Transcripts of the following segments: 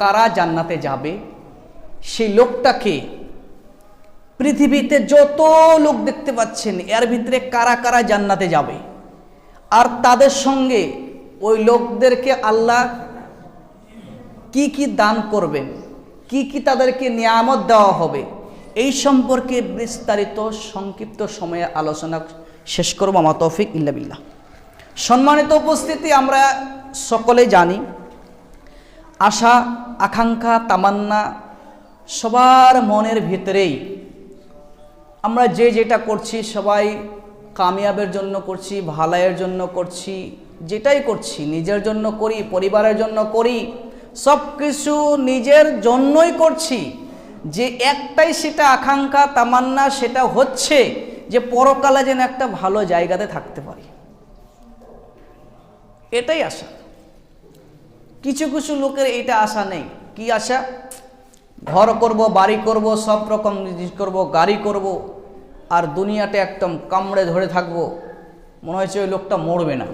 কারা জান্নাতে যাবে? সেই লোকটাকে পৃথিবীতে যত লোক দেখতে পাচ্ছেন, এর ভিতরে কারা কারা জান্নাতে যাবে? আর তাদের সঙ্গে ওই লোকদেরকে আল্লাহ কি কি দান করবেন? কি কি তাদেরকে নিয়ামত দেওয়া হবে? এই সম্পর্কে বিস্তারিত সংক্ষিপ্ত সময়ে আলোচনা শেষ করব। আমার তৌফিক ইল্লাবিল্লাহ সম্মানিত উপস্থিতি, আমরা সকলে জানি আশা, আকাঙ্ক্ষা, তামান্না সবার মনের ভিতরেই। আমরা যে যেটা করছি সবাই কামিয়াবের জন্য করছি, ভালাইয়ের জন্য করছি, যেটাই করছি, নিজের জন্য করি, পরিবারের জন্য করি সব কিছু নিজের জন্যই করছি। যে একটাই সেটা আকাঙ্ক্ষা, তামান্না, সেটা হচ্ছে যে পরকালে যেন একটা ভালো জায়গাতে থাকতে পারি। এটাই আশা। কিছু কিছু লোকের এটা আশা নেই। কি আশা? ঘর করব, বাড়ি করব, সব রকম জিনিস করব, গাড়ি করব, আর দুনিয়াতে একদম কামড়ে ধরে থাকব। মনে হয়েছে ওই লোকটা মরবে না।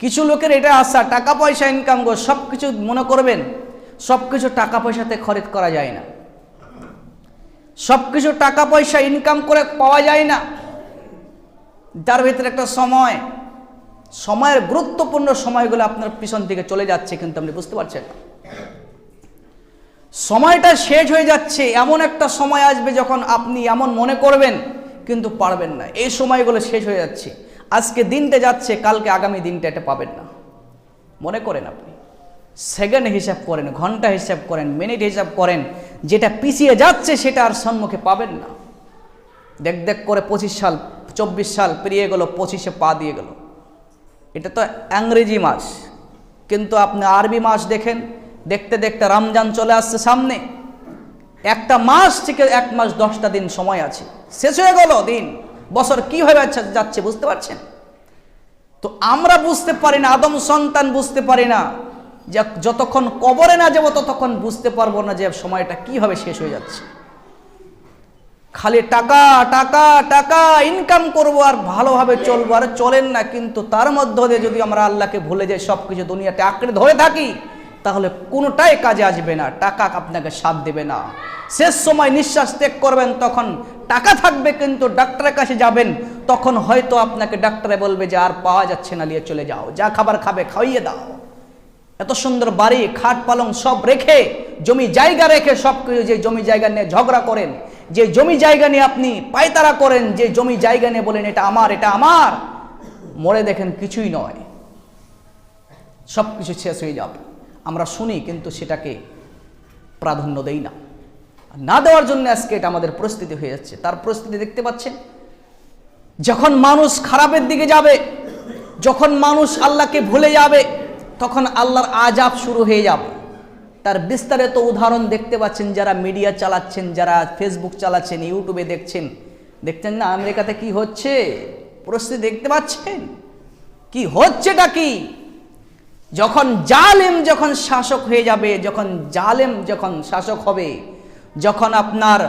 কিছু লোকের এটা আশা, টাকা পয়সা ইনকাম কর সব কিছু মনে করবেন সব কিছু টাকা পয়সাতে খরিদ করা যায় না। সব কিছু টাকা পয়সা ইনকাম করে পাওয়া যায় না। তার ভিতরে একটা সময় সময়ের গুরুত্বপূর্ণ সময়গুলো আপনার পিছন থেকে চলে যাচ্ছে কিন্তু আপনি বুঝতে পারছেন সময়টা শেষ হয়ে যাচ্ছে, এমন একটা সময় আসবে যখন আপনি এমন মনে করবেন কিন্তু পারবেন না। এই সময়গুলো শেষ হয়ে যাচ্ছে। আজকে দিনটা যাচ্ছে, কালকে আগামী দিনটা এটা পাবেন না। মনে করেন আপনি। সেকেন্ড হিসাব করেন, ঘণ্টা হিসাব করেন, মিনিট হিসাব করেন, যেটা পিছিয়ে যাচ্ছে সেটা আর সম্মুখে পাবেন না। দেখ দেখ করে পঁচিশ সাল, চব্বিশ সাল পেরিয়ে গেল, পঁচিশে পা দিয়ে গেল। এটা তো ইংরেজি মাস। কিন্তু আপনি আরবি মাস দেখেন, দেখতে দেখতে রমজান চলে আসছে সামনে। একটা মাস থেকে এক মাস দশটা দিন সময় আছে। শেষ হয়ে গেল দিন। বছর কীভাবে যাচ্ছে- যাচ্ছে বুঝতে পারছেন? তো আমরা বুঝতে পারি না, আদম সন্তান বুঝতে পারি না যে যতক্ষণ কবরে না যাব ততক্ষণ বুঝতে পারব না যে সময়টা কীভাবে শেষ হয়ে যাচ্ছে। খালি টাকা টাকা টাকা ইনকাম করব আর ভালোভাবে চলবো। আর চলেন না, কিন্তু তার মধ্য দিয়ে যদি আমরা আল্লাহকে ভুলে যাই সব কিছু দুনিয়াতে আঁকড়ে ধরে থাকি, তাহলে কোনোটাই কাজে আসবে না। টাকা আপনাকে সাথ দেবে না। শেষ সময় নিঃশ্বাস ত্যাগ করবেন, তখন টাকা থাকবে, কিন্তু ডাক্তারের কাছে যাবেন, তখন হয়তো আপনাকে ডাক্তারে বলবে যে আর পাওয়া যাচ্ছে না, নিয়ে চলে যাও। যা খাবার খাবে, খাইয়ে দাও। এত সুন্দর বাড়ি, খাট পালং সব রেখে, জমি জায়গা রেখে সব কিছু যে জমি জায়গা নিয়ে ঝগড়া করেন যে জমি জায়গা নিয়ে আপনি পায়তারা করেন, যে জমি জায়গা নিয়ে বলেন, এটা আমার এটা আমার, মরে দেখেন কিছুই নয়। সব কিছু শেষ হয়ে যাবে। আমরা শুনি, কিন্তু সেটাকে প্রাধান্য দেই না। না দেওয়ার জন্য আজকে এটা আমাদের পরিস্থিতি হয়ে যাচ্ছে। তার পরিস্থিতি দেখতে পাচ্ছেন? যখন মানুষ খারাপের দিকে যাবে, যখন মানুষ আল্লাহকে ভুলে যাবে, তখন আল্লাহর আজাব শুরু হয়ে যাবে। তার বিস্তারিত উদাহরণ দেখতে পাচ্ছেন যারা মিডিয়া চালাচ্ছেন, যারা ফেসবুক চালাচ্ছেন ইউটিউবে দেখছেন। দেখছেন না আমেরিকাতে কি হচ্ছে? পরিস্থিতি দেখতে পাচ্ছেন? কি হচ্ছেটা কি? যখন জালেম যখন শাসক হয়ে যাবে, যখন জালেম যখন শাসক হবে, যখন আপনার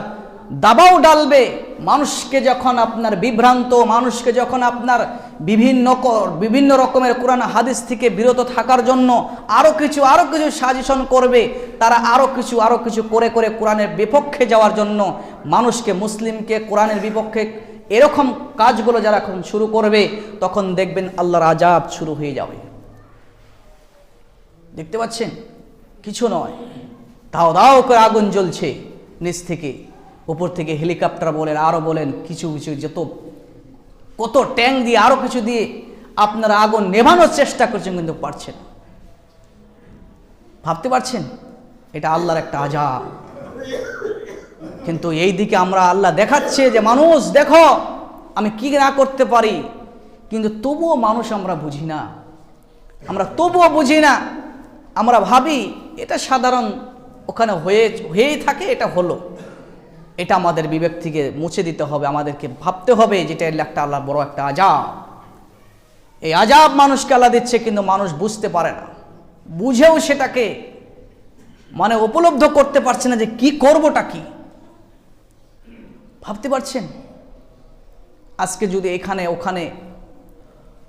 দাবাও ডালবে। মানুষকে যখন আপনার বিভ্রান্ত, মানুষকে যখন আপনার বিভিন্ন বিভিন্ন রকমের কোরআন, হাদিস থেকে বিরত থাকার জন্য আরও কিছু আরও কিছু সাজেশন করবে, তারা আরও কিছু আরও কিছু করে করে কোরআনের বিপক্ষে যাওয়ার জন্য মানুষকে, মুসলিমকে কোরআনের বিপক্ষে এরকম কাজগুলো যারা এখন শুরু করবে, তখন দেখবেন আল্লাহর আজাব শুরু হয়ে যাবে। দেখতে পাচ্ছেন? কিছু নয়। দাও দাও করে আগুন জ্বলছে নিচ থেকে। উপর থেকে হেলিকপ্টার বলেন আরও বলেন, কিছু কিছু, যত, কত ট্যাঙ্ক দিয়ে আরও কিছু দিয়ে আপনারা আগুন নেভানোর চেষ্টা করছেন, কিন্তু পারছেন ভাবতে পারছেন? এটা আল্লাহর একটা আজাব। কিন্তু এই দিকে আমরা আল্লাহ দেখাচ্ছে যে, মানুষ, দেখো, আমি কি না করতে পারি? কিন্তু তবুও মানুষ আমরা বুঝি না। আমরা তবুও বুঝি না। আমরা ভাবি, এটা সাধারণ, ওখানে হয়ে, হয়েই থাকে, এটা হলো। এটা আমাদের বিবেক থেকে মুছে দিতে হবে, আমাদেরকে ভাবতে হবে যেটা একটা আল্লাহ বড় একটা আজাব। এই আজাব মানুষকে আল্লাহ দিচ্ছে কিন্তু মানুষ বুঝতে পারে না। বুঝেও সেটাকে মানে উপলব্ধ করতে পারছে না যে কি করবোটা কি। ভাবতে পারছেন? আজকে যদি এখানে, ওখানে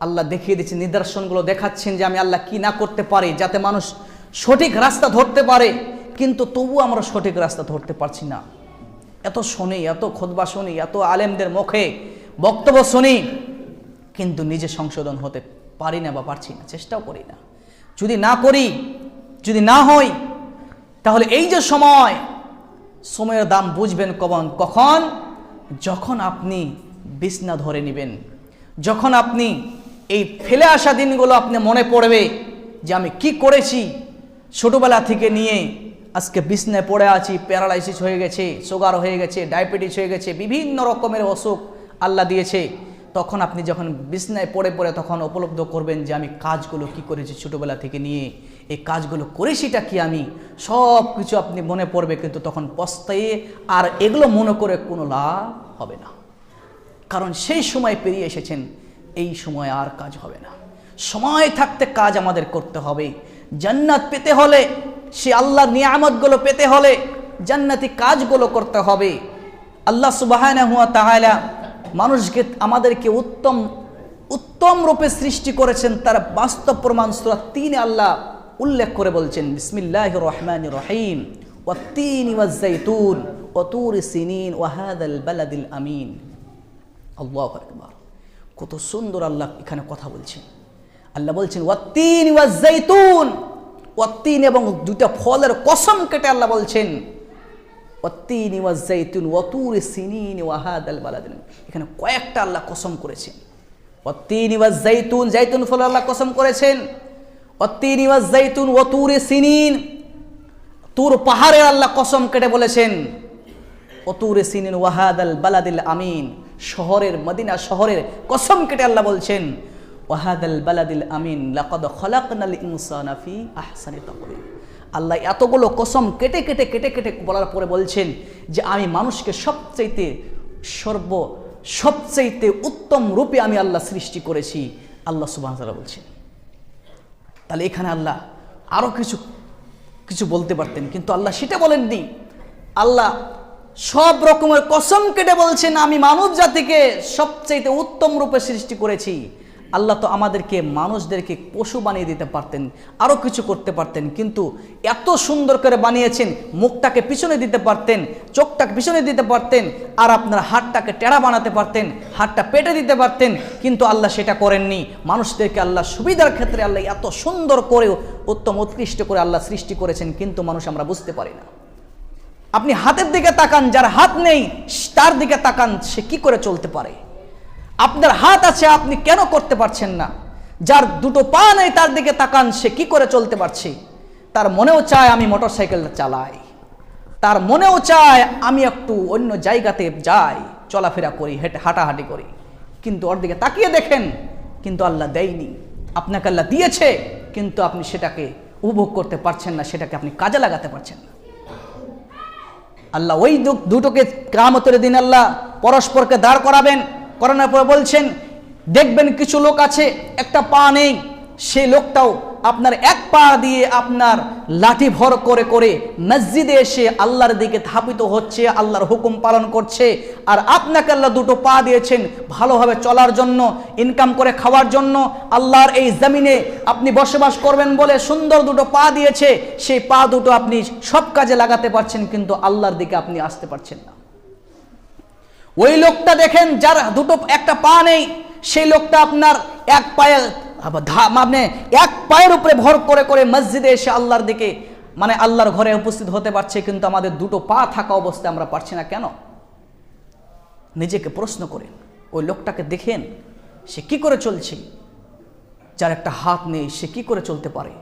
আল্লাহ দেখিয়ে দিচ্ছেন নিদর্শনগুলো দেখাচ্ছেন যে আমি আল্লাহ কি না করতে পারি যাতে মানুষ সঠিক রাস্তা ধরতে পারে, কিন্তু তবু আমরা সঠিক রাস্তা ধরতে পারছি না। এত শুনি, এত খোদবা শুনি, এত আলেমদের মুখে বক্তব্য শুনি, কিন্তু নিজে সংশোধন হতে পারি না বা পারছি না, চেষ্টাও করি না। যদি না করি, যদি না হই, তাহলে এই যে সময়, সময়ের দাম বুঝবেন কখন কখন? যখন আপনি বিছনা ধরে নেবেন, যখন আপনি এই ফেলে আসা দিনগুলো আপনি মনে পড়বে যে আমি কি করেছি, ছোটবেলা থেকে নিয়ে আজকে বিছনায় পড়ে আছি, প্যারালাইসিস হয়ে গেছে, সুগার হয়ে গেছে, ডায়াবেটিস হয়ে গেছে, বিভিন্ন রকমের অসুখ আল্লাহ দিয়েছে। তখন আপনি যখন বিছনায় পড়ে পড়ে তখন উপলব্ধ করবেন যে আমি কাজগুলো কি করেছি ছোটোবেলা থেকে নিয়ে, এই কাজগুলো করেছিটা কি আমি? সব কিছু আপনি মনে পড়বে কিন্তু তখন পস্তায়ে আর এগুলো মনে করে কোনো লাভ হবে না। কারণ সেই সময় পেরিয়ে এসেছেন, এই সময় আর কাজ হবে না। সময় থাকতে কাজ আমাদের করতে হবে। জান্নাত পেতে হলে সে আল্লাহর নিয়ামতগুলো পেতে হলে জান্নাতি কাজগুলো করতে হবে। আল্লাহ সুবাহ তাহলা মানুষকে আমাদেরকে উত্তম উত্তম রূপে সৃষ্টি করেছেন। তার বাস্তব প্রমাণ সুরা তিন আল্লাহ উল্লেখ করে বলছেন বিসমিল্লাহ রহমান রহিম। ওয়াত্তিন ওয়াজ্জাইতুন ওয়াতুর সিনিন ওয়াহাদাল বালাদিল আমিন। কত সুন্দর আল্লাহ এখানে কথা বলছেন। আল্লাহ বলছেন ওয়াত্তিন ওয়াজ্জাইতুন ওয়াত্তিন এবং দুটা ফলের কসম কেটে আল্লাহ বলছেন, ওয়াত্তিন ওয়াজ্জাইতুন ওয়াতুর সিনিন ওয়াহাদাল বালাদিল এখানে কয়েকটা আল্লাহ কসম করেছেন। ওয়াত্তিন ওয়াজ্জাইতুন জাইতুন ফল আল্লাহ কসম করেছেন। ওয়াত্তিন ওয়াজ্জাইতুন ওয়াতুর সিনিন, তুর পাহাড়ের আল্লাহ কসম কেটে বলেছেন। অতুরে সিনিন ওয়াহাদ আল বালাদিল আমিন, শহরের মদিনা শহরের কসম কেটে আল্লাহ বলছেন। ওয়াহাদ আল বালাদিল আমিন, লাকাদ খলাকনাল ইনসানা ফি আহসানি তাকওয়িম। আল্লাহ এতগুলো কসম কেটে কেটে কেটে কেটে বলার পরে বলছেন যে আমি মানুষকে সবচাইতে সর্ব, সবচাইতে উত্তম রূপে আমি আল্লাহ সৃষ্টি করেছি। আল্লাহ ওয়া বলছেন। তাহলে এখানে আল্লাহ আরও কিছু কিছু বলতে পারতেন, কিন্তু আল্লাহ সেটা বলেননি। আল্লাহ সব রকমের কসম কেটে বলছেন, আমি মানব জাতিকে সবচাইতে উত্তম রূপে সৃষ্টি করেছি। আল্লাহ তো আমাদেরকে, মানুষদেরকে পশু বানিয়ে দিতে পারতেন আরও কিছু করতে পারতেন, কিন্তু এত সুন্দর করে বানিয়েছেন, মুখটাকে পিছনে দিতে পারতেন, চোখটাকে পিছনে দিতে পারতেন, আর আপনার হাতটাকে টেড়া বানাতে পারতেন, হাতটা পেটে দিতে পারতেন, কিন্তু আল্লাহ সেটা করেননি। মানুষদেরকে আল্লাহ সুবিধার ক্ষেত্রে আল্লাহ এত সুন্দর করে উত্তম উৎকৃষ্ট করে আল্লাহ সৃষ্টি করেছেন, কিন্তু মানুষ আমরা বুঝতে পারি না। আপনি হাতের দিকে তাকান, যার হাত নেই, তার দিকে তাকান, সে কি করে চলতে পারে? আপনার হাত আছে, আপনি কেন করতে পারছেন না? যার দুটো পা নেই, তার দিকে তাকান, সে কি করে চলতে পারছে? তার মনেও চায় আমি মোটর সাইকেলটা চালাই। তার মনেও চায় আমি একটু অন্য জায়গাতে যাই, চলাফেরা করি, হেঁটে, হাঁটাহাঁটি করি। কিন্তু ওর দিকে তাকিয়ে দেখেন, কিন্তু আল্লাহ দেয়নি। আপনাকে আল্লাহ দিয়েছে, কিন্তু আপনি সেটাকে উপভোগ করতে পারছেন না, সেটাকে আপনি কাজে লাগাতে পারছেন না। আল্লাহ ওই দুটোকে কামতের দিন আল্লাহ পরস্পরকে দাঁড় করাবেন। করানোর পর বলছেন, দেখবেন কিছু লোক আছে, একটা পা নেই সে লোকটাও আপনার এক পা দিয়ে আপনার লাঠি ভর করে করে মসজিদে এসে আল্লাহর দিকে ধাপিত হচ্ছে, আল্লাহর হুকুম পালন করছে আর আপনাকে আল্লাহ দুটো পা দিয়েছেন ভালোভাবে চলার জন্য ইনকাম করে খাওয়ার জন্য। আল্লাহর এই জমিনে আপনি বসবাস করবেন বলে সুন্দর দুটো পা দিয়েছে, সেই পা দুটো আপনি সব কাজে লাগাতে পারছেন, কিন্তু আল্লাহর দিকে আপনি আসতে পারছেন না। ওই লোকটা দেখেন যার দুটো, একটা পা নেই, সেই লোকটা আপনার এক পায়ে মানে এক পায়ের উপরে ভর করে করে মসজিদে এসে আল্লাহর দিকে মানে আল্লাহর ঘরে উপস্থিত হতে পারছে, কিন্তু আমাদের দুটো পা থাকা অবস্থায় আমরা পারছি না কেন? নিজেকে প্রশ্ন করেন, ওই লোকটাকে দেখেন, সে কি করে চলছে? যার একটা হাত নেই, সে কি করে চলতে পারে?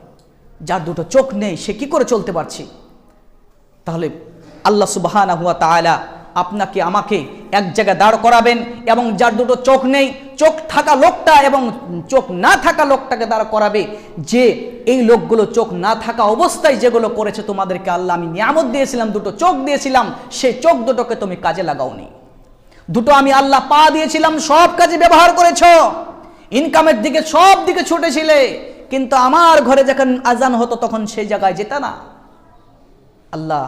যার দুটো চোখ নেই, সে কি করে চলতে পারছে? তাহলে আল্লাহ সুবাহানা হুয়া তাআলা আপনাকে, আমাকে এক জায়গায় দাঁড় করাবেন এবং যার দুটো চোখ নেই, চোখ থাকা লোকটা এবং চোখ না থাকা লোকটাকে দাঁড় করাবে। যে এই লোকগুলো চোখ না থাকা অবস্থায় যেগুলো করেছে তোমাদেরকে আল্লাহ আমি নিয়ামত দিয়েছিলাম, দুটো চোখ দিয়েছিলাম, সেই চোখ দুটোকে তুমি কাজে লাগাওনি। দুটো আমি আল্লাহ পা দিয়েছিলাম, সব কাজে ব্যবহার করেছ। ইনকামের দিকে সব দিকে ছুটেছিলে, কিন্তু আমার ঘরে যখন আজান হতো তখন সেই জায়গায় যেত না। আল্লাহ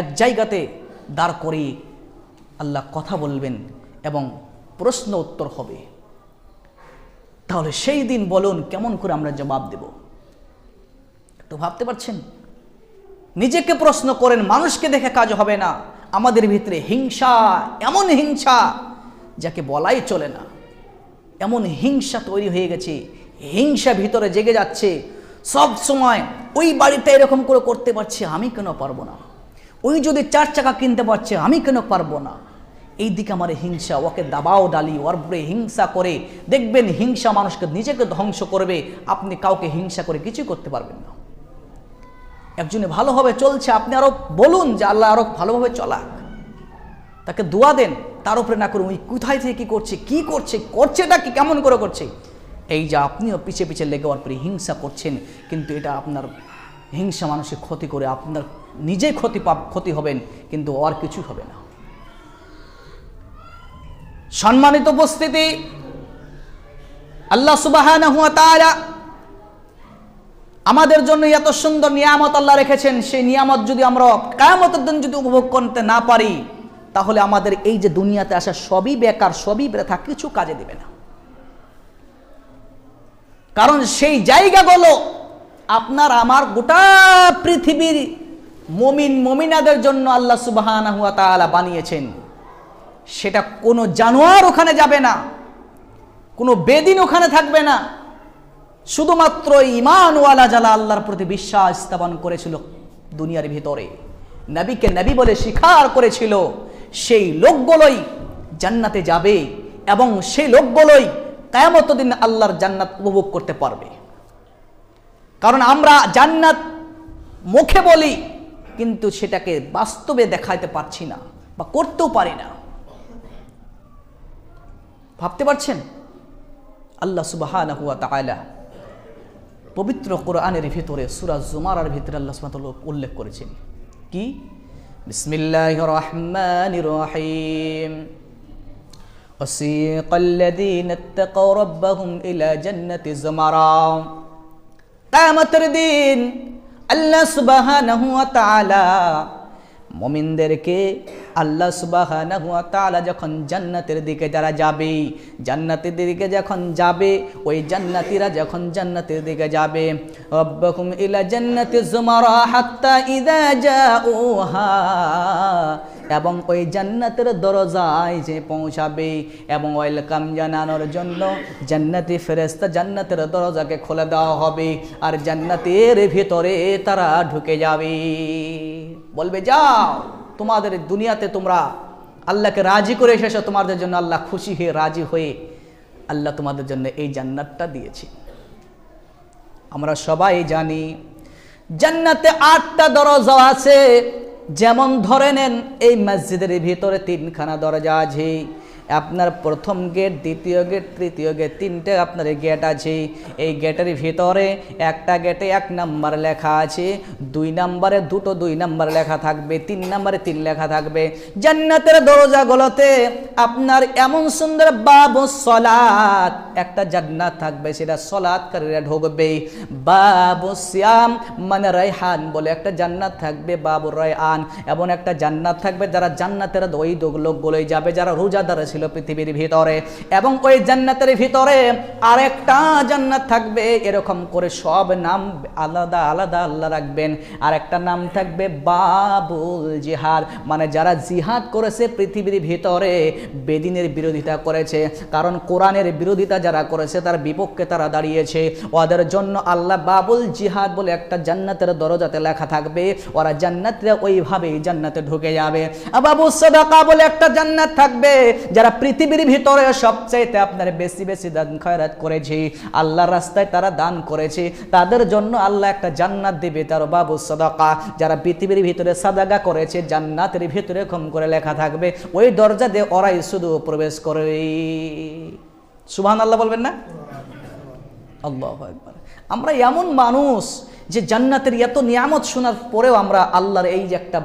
এক জায়গাতে দাঁড় করিয়ে আল্লাহ কথা বলবেন এবং প্রশ্ন উত্তর হবে। তাহলে সেই দিন বলুন কেমন করে আমরা জবাব দেব। একটু ভাবতে পারছেন? নিজেকে প্রশ্ন করেন, মানুষকে দেখে কাজ হবে না। আমাদের ভিতরে হিংসা, এমন হিংসা যাকে বলাই চলে না। এমন হিংসা তৈরি হয়ে গেছে, হিংসা ভিতরে জেগে যাচ্ছে। সব সময় ওই বাড়িটা এরকম করে করতে পারছি, আমি কেন পারব না? ওই যদি চার চাকা কিনতে পারছে, আমি কেন পারব না? এই দিকে আমার হিংসা, ওকে দাবাও ডালি, ওর উপরে হিংসা করে। দেখবেন হিংসা মানুষকে নিজেকে ধ্বংস করবে, আপনি কাউকে হিংসা করে কিছু করতে পারবেন না। একজনে ভালোভাবে চলছে, আপনি আরও বলুন যে আল্লাহ আরও ভালোভাবে চলাক। তাকে দোয়া দেন, তার উপরে না করুন ওই কোথায় থেকে কি করছে কি করছে করছে করছেটা কি, কেমন করে করছে? এই যে আপনিও পিছে পিছে লেগে পরে হিংসা করছেন, কিন্তু এটা আপনার হিংসা মানুষের ক্ষতি করে আপনার নিজে ক্ষতি পাব ক্ষতি হবেন, কিন্তু আর কিছু হবে না। সম্মানিত উপস্থিতি, আল্লাহ সুবাহ আমাদের জন্য এত সুন্দর নিয়ামত আল্লাহ রেখেছেন। সেই নিয়ামত যদি আমরা কায়ামতের দিন যদি উপভোগ করতে না পারি, তাহলে আমাদের এই যে দুনিয়াতে আসা সবই বেকার, সবই ব্যথা কিছু কাজে দেবে না। কারণ সেই জায়গাগুলো আপনার আমার গোটা পৃথিবীর মমিন মমিনাদের জন্য আল্লাহ সুবাহ বানিয়েছেন। সেটা কোনো জানোয়ার ওখানে যাবে না, কোনো বেদিন ওখানে থাকবে না। শুধুমাত্র ইমানওয়ালা যারা আল্লাহর প্রতি বিশ্বাস স্থাপন করেছিল দুনিয়ার ভিতরে, নবীকে নবী বলে স্বীকার করেছিল, সেই লোকগুলোই জান্নাতে যাবে এবং সেই লোকগুলোই কায়ামত দিন আল্লাহর জান্নাত উপভোগ করতে পারবে। কারণ আমরা জান্নাত মুখে বলি কিন্তু সেটাকে বাস্তবে দেখাইতে পারছি না বা করতেও পারি না ভাবতে পারছেন আল্লাহ সুবাহ পবিত্র কোরআনের ভিতরে সুরাজ জুমারার ভিতরে আল্লাহ সুবহানাহু উল্লেখ করেছেন কি বিসমিল্লাহির রহমানির রহিম وسيق الذين اتقوا ربهم إلى جنة زمرا কিয়ামতের দিন আল্লাহ তাআলা মমিনদেরকে আল্লাহ সুবাহ যখন জান্নাতের দিকে যারা যাবে, জান্নাতের দিকে যখন যাবে, ওই জান্নাতিরা যখন জান্নাতের দিকে যাবে ইলা জান্নাতি জুমারা হাত্তা ইদা জাউহা। এবং ওই জান্নাতের দরজায় যে পৌঁছাবে এবং ওয়েলকাম জানানোর জন্য জান্নাতি ফেরেস্তা জান্নাতের দরজাকে খুলে দেওয়া হবে আর জান্নাতের ভিতরে তারা ঢুকে যাবে। বলবে, যাও, তোমাদের দুনিয়াতে তোমরা আল্লাহকে রাজি করে এসেছ, তোমাদের জন্য আল্লাহ খুশি হয়ে রাজি হয়ে আল্লাহ তোমাদের জন্য এই জান্নাতটা দিয়েছে। আমরা সবাই জানি, জান্নাতে আটটা দরজা আছে। যেমন ধরে নেন এই মসজিদের ভিতরে তিনখানা দরজা আছে আপনার প্রথম গেট দ্বিতীয় গেট তৃতীয় গেট তিনটে আপনার গেট আছে। এই গেটের ভিতরে একটা গেটে এক নাম্বার লেখা আছে। দুই নাম্বারে দুটো দুই নাম্বার লেখা থাকবে, তিন নাম্বারে তিন লেখা থাকবে। জান্নাতের দরজাগুলোতে আপনার এমন সুন্দর বাবু সলাৎ, একটা জান্নাত থাকবে, সেটা সলাৎকারীরা ঢুকবে। বাবু শ্যাম মানে রায়হান বলে একটা জান্নাত থাকবে, বাবু রায়হান। এমন একটা জান্নাত থাকবে যারা জান্নাতের ওই লোকগুলোই যাবে, যারা রোজাদার ছিল। পৃথিবীর ভিতরে এবং ওই জান্নাতের ভিতরে আরেকটা জান্নাত থাকবে। এরকম করে সব নাম আলাদা আলাদা আল্লাহ রাখবেন। আর একটা নাম থাকবে বাবুল জিহাদ। মানে যারা জিহাদ করেছে পৃথিবীর ভিতরে, বেদিনের বিরোধিতা করেছে। কারণ কোরআনের বিরোধিতা যারা করেছে, তার বিপক্ষে তারা দাঁড়িয়েছে। ওদের জন্য আল্লাহ বাবুল জিহাদ বলে একটা জান্নাতের দরজাতে লেখা থাকবে। ওরা জান্নাতরা ওইভাবেই জান্নাতে ঢুকে যাবে। বাবু সদাকা বলে একটা জান্নাত থাকবে। যারা পৃথিবীর ভিতরে সবচাইতে আপনার বেশি বেশি দান খয়রাত করেছে, আল্লাহর রাস্তায় তারা দান করেছে, তাদের জন্য আল্লাহ একটা জান্নাত দেবে, তার বাবু সদাকা। যারা পৃথিবীর ভিতরে সাদাগা করেছে, জান্নাতের ভিতরে কম করে লেখা থাকবে, ওই দরজা দিয়ে ওরাই শুধু প্রবেশ করে। সুবহান আল্লাহ বলবেন না? আমরা এমন মানুষ যে জান্নাতের এত নিয়ামত শোনার পরেও আমরা আল্লাহর এই যে একটা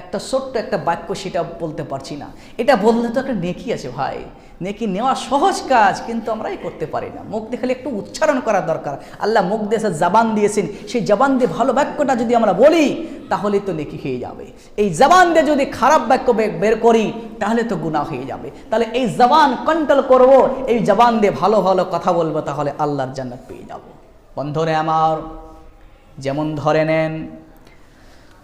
একটা ছোট্ট একটা বাক্য সেটা বলতে পারছি না। এটা বললে তো একটা নেকি আছে ভাই। নেকি নেওয়া সহজ কাজ, কিন্তু আমরাই করতে পারি না। মুখ দিয়ে খালি একটু উচ্চারণ করা দরকার। আল্লাহ মুখ দিয়ে জবান দিয়েছেন, সেই জবান দিয়ে ভালো বাক্যটা যদি আমরা বলি, তাহলে তো নেকি হয়ে যাবে। এই জবান দিয়ে যদি খারাপ বাক্য বের করি, তাহলে তো গুণা হয়ে যাবে। তাহলে এই জবান কন্ট্রোল করব, এই জবান দিয়ে ভালো ভালো কথা বলব, তাহলে আল্লাহর জান্নাত পেয়ে যাব। বন্ধনে আমার, যেমন ধরে নেন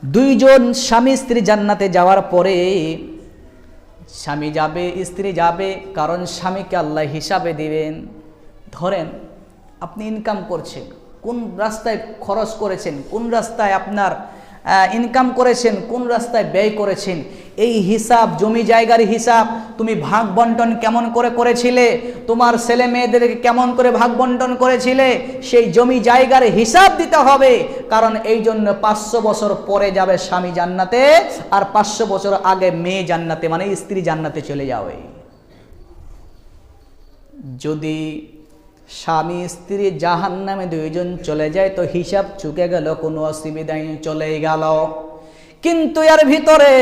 দুইজন স্বামী স্ত্রী জান্নাতে যাওয়ার পরে স্বামী যাবে, স্ত্রী যাবে, কারণ স্বামীকে আল্লাহ হিসাবে দিবেন। ধরেন, আপনি ইনকাম করছেন, কোন রাস্তায় খরচ করেছেন, কোন রাস্তায় আপনার ইনকাম করেছেন, কোন রাস্তায় ব্যয় করেছেন, এই হিসাব, জমি জায়গার হিসাব, তুমি ভাগ বন্টন কেমন করে করেছিলে, তোমার ছেলে মেয়েদেরকে কেমন করে ভাগ বন্টন করেছিলে, সেই জমি জায়গার হিসাব দিতে হবে, কারণ এই জন্য পাঁচশো বছর পরে যাবে স্বামী জান্নাতে, আর পাঁচশো বছর আগে মেয়ে জান্নাতে মানে স্ত্রী জান্নাতে চলে যাবে যদি স্বামী স্ত্রী জাহান নামে দুইজন চলে যায়, তো হিসাব চুকে গেল, কোনো অসুবিধাই চলে গেল। কিন্তু এর ভিতরে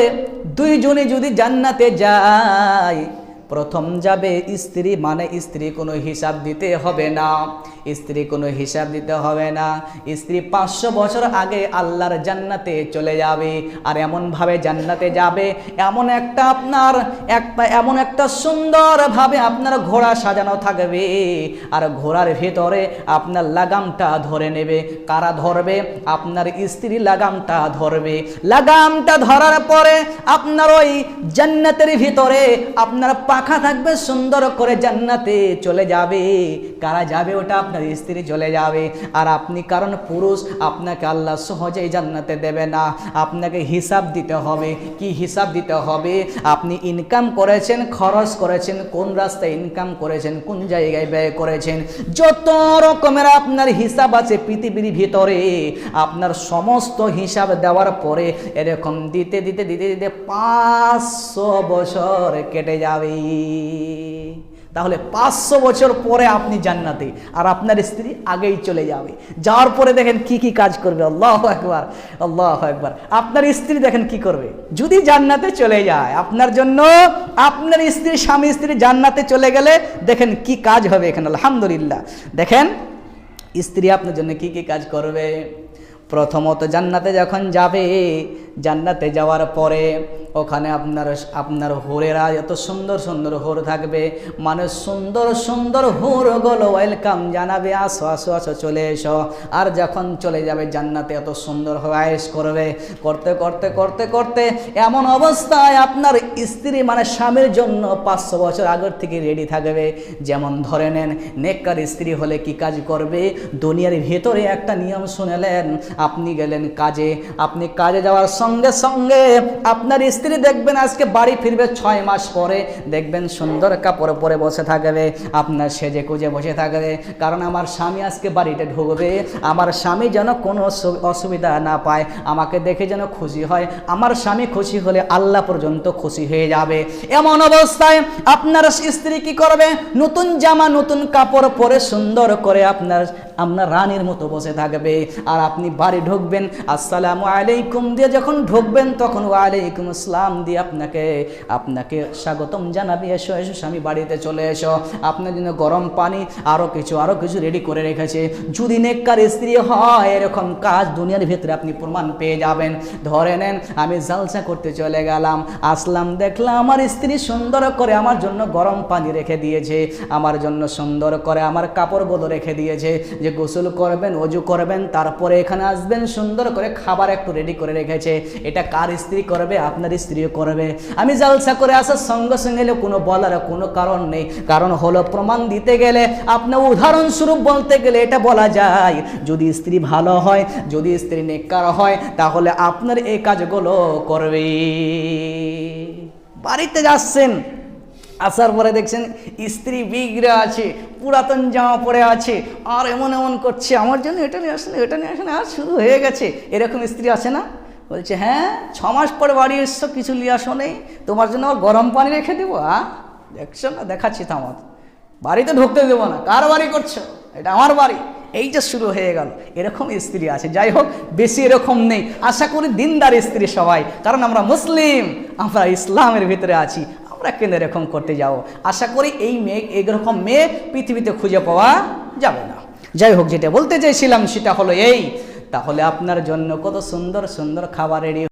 দুইজনে যদি জান্নাতে যায়, প্রথম যাবে স্ত্রী মানে স্ত্রী কোনো হিসাব দিতে হবে না। স্ত্রী কোনো হিসাব দিতে হবে না। স্ত্রী পাঁচশো বছর আগে আল্লাহর জান্নাতে চলে যাবে আর এমনভাবে জান্নাতে যাবে, এমন একটা আপনার একটা, এমন একটা সুন্দরভাবে আপনার ঘোড়া সাজানো থাকবে আর ঘোড়ার ভিতরে আপনার লাগামটা ধরে নেবে। কারা ধরবে? আপনার স্ত্রী লাগামটা ধরবে। লাগামটা ধরার পরে আপনার ওই জান্নাতের ভিতরে আপনার পাখা থাকবে সুন্দর করে জান্নাতে চলে যাবে। কারা যাবে ওটা আপনার স্ত্রী চলে যাবে। আর আপনি কারণ পুরুষ, আপনাকে আল্লাহ সহজেই জান্নাতে দেবে না। আপনাকে হিসাব দিতে হবে। কি হিসাব দিতে হবে? আপনি ইনকাম করেছেন, খরচ করেছেন, কোন রাস্তায় ইনকাম করেছেন, কোন জায়গায় ব্যয় করেছেন? যত রকমের আপনার হিসাব আছে পৃথিবীর ভিতরে, আপনার সমস্ত হিসাব দেওয়ার পরে এরকম দিতে দিতে দিতে দিতে পাঁচশো বছর কেটে যাবে। তাহলে পাঁচশো বছর পরে আপনি জান্নাতে, আর আপনার স্ত্রী আগেই চলে যাবে। যাওয়ার পরে দেখেন কি কি কাজ করবে। আল্লাহ একবার আল্লাহ একবার আপনার স্ত্রী দেখেন কি করবে? যদি জান্নাতে চলে যায়, আপনার জন্য আপনার স্ত্রী, স্বামী স্ত্রী জান্নাতে চলে গেলে দেখেন কি কাজ হবে এখানে। আলহামদুলিল্লাহ। দেখেন, স্ত্রী আপনার জন্য কি কি কাজ করবে? প্রথমত জান্নাতে যখন যাবে, জান্নাতে যাওয়ার পরে ওখানে আপনার আপনার হোরেরা এত সুন্দর সুন্দর হোর থাকবে মানে সুন্দর সুন্দর হোরগুলো ওয়েলকাম জানাবে, আসো আসো আসো, চলে এসো। আর যখন চলে যাবে, জান্নাতে এত সুন্দর আয়েস করবে, করতে করতে করতে করতে এমন অবস্থায় আপনার স্ত্রী মানে স্বামীর জন্য পাঁচশো বছর আগের থেকে রেডি থাকবে। যেমন ধরে নেন, নেককার স্ত্রী হলে কি কাজ করবে? দুনিয়ার ভেতরে একটা নিয়ম শুনেলেন আপনি গেলেন কাজে। আপনি কাজে যাওয়ার সঙ্গে সঙ্গে আপনার স্ত্রী দেখবেন আজকে বাড়ি ফিরবে ছয় মাস পরে। দেখবেন সুন্দর কাপড় পরে বসে থাকবে। আপনার সেজে কুজে বসে থাকবে। কারণ আমার স্বামী আজকে বাড়িতে ঢুকবে। আমার স্বামী যেন কোনো অসুবিধা না পায়। আমাকে দেখে যেন খুশি হয়। আমার স্বামী খুশি হলে আল্লাহ পর্যন্ত খুশি হয়ে যাবে। এমন অবস্থায় আপনার স্ত্রী কি করবে? নতুন জামা, নতুন কাপড় পরে সুন্দর করে আপনার আপনার রানীর মতো বসে থাকবে। আর আপনি বাড়ি ঢুকবেন, আসসালামু আলাইকুম দিয়ে যখন ঢুকবেন, তখন ওয়ালাইকুম আসসালাম দিয়ে আপনাকে আপনাকে স্বাগতম জানাবি। এসো এসো, স্বামী, বাড়িতে চলে এসো। আপনার জন্য গরম পানি আরও কিছু আরও কিছু রেডি করে রেখেছে। যদি নেককার স্ত্রী হয়, এরকম কাজ দুনিয়ার ভিতরে আপনি প্রমাণ পেয়ে যাবেন। ধরে নেন, আমি জালসা করতে চলে গেলাম। আসলাম, দেখলাম আমার স্ত্রী সুন্দর করে আমার জন্য গরম পানি রেখে দিয়েছে। আমার জন্য সুন্দর করে আমার কাপড়গুলো রেখে দিয়েছে। যে গোসল করবেন, অজু করবেন, তারপরে এখানে আসবেন, সুন্দর করে খাবার একটু রেডি করে রেখেছে। এটা কার স্ত্রী করবে? আপনার স্ত্রীও করবে। আমি জালসা করে আসার সঙ্গে সঙ্গে এলে কোনো বলার কোনো কারণ নেই। কারণ হলো প্রমাণ দিতে গেলে আপনার উদাহরণস্বরূপ বলতে গেলে এটা বলা যায়, যদি স্ত্রী ভালো হয়, যদি স্ত্রী নেককার হয়, তাহলে আপনার এই কাজগুলো করবে বাড়িতে যাচ্ছেন আসার পরে দেখছেন স্ত্রী বিগড়ে আছে, পুরাতন জামা পরে আছে, আর এমন এমন করছে। আমার জন্য এটা নিয়ে আসেন এটা নিয়ে আসেন আর শুরু হয়ে গেছে। এরকম স্ত্রী আছে না? বলছে হ্যাঁ ছ মাস পরে বাড়ি এসছো, কিছু নিয়ে আসো নেই। তোমার জন্য আবার গরম পানি রেখে দেবো হ্যাঁ দেখছ না? দেখাচ্ছি তো আমার বাড়িতে ঢুকতে দেবো না। কার বাড়ি করছ? এটা আমার বাড়ি। এই যে শুরু হয়ে গেল। এরকম স্ত্রী আছে। যাই হোক, বেশি এরকম নেই। আশা করি দিনদার স্ত্রী সবাই। কারণ আমরা মুসলিম, আমরা ইসলামের ভিতরে আছি। আমরা কেন এরকম করতে যাও? আশা করি এই মেয়ে এইরকম মেয়ে পৃথিবীতে খুঁজে পাওয়া যাবে না। যাই হোক, যেটা বলতে চাইছিলাম সেটা হলো এই। তাহলে আপনার জন্য কত সুন্দর সুন্দর খাবার রেডি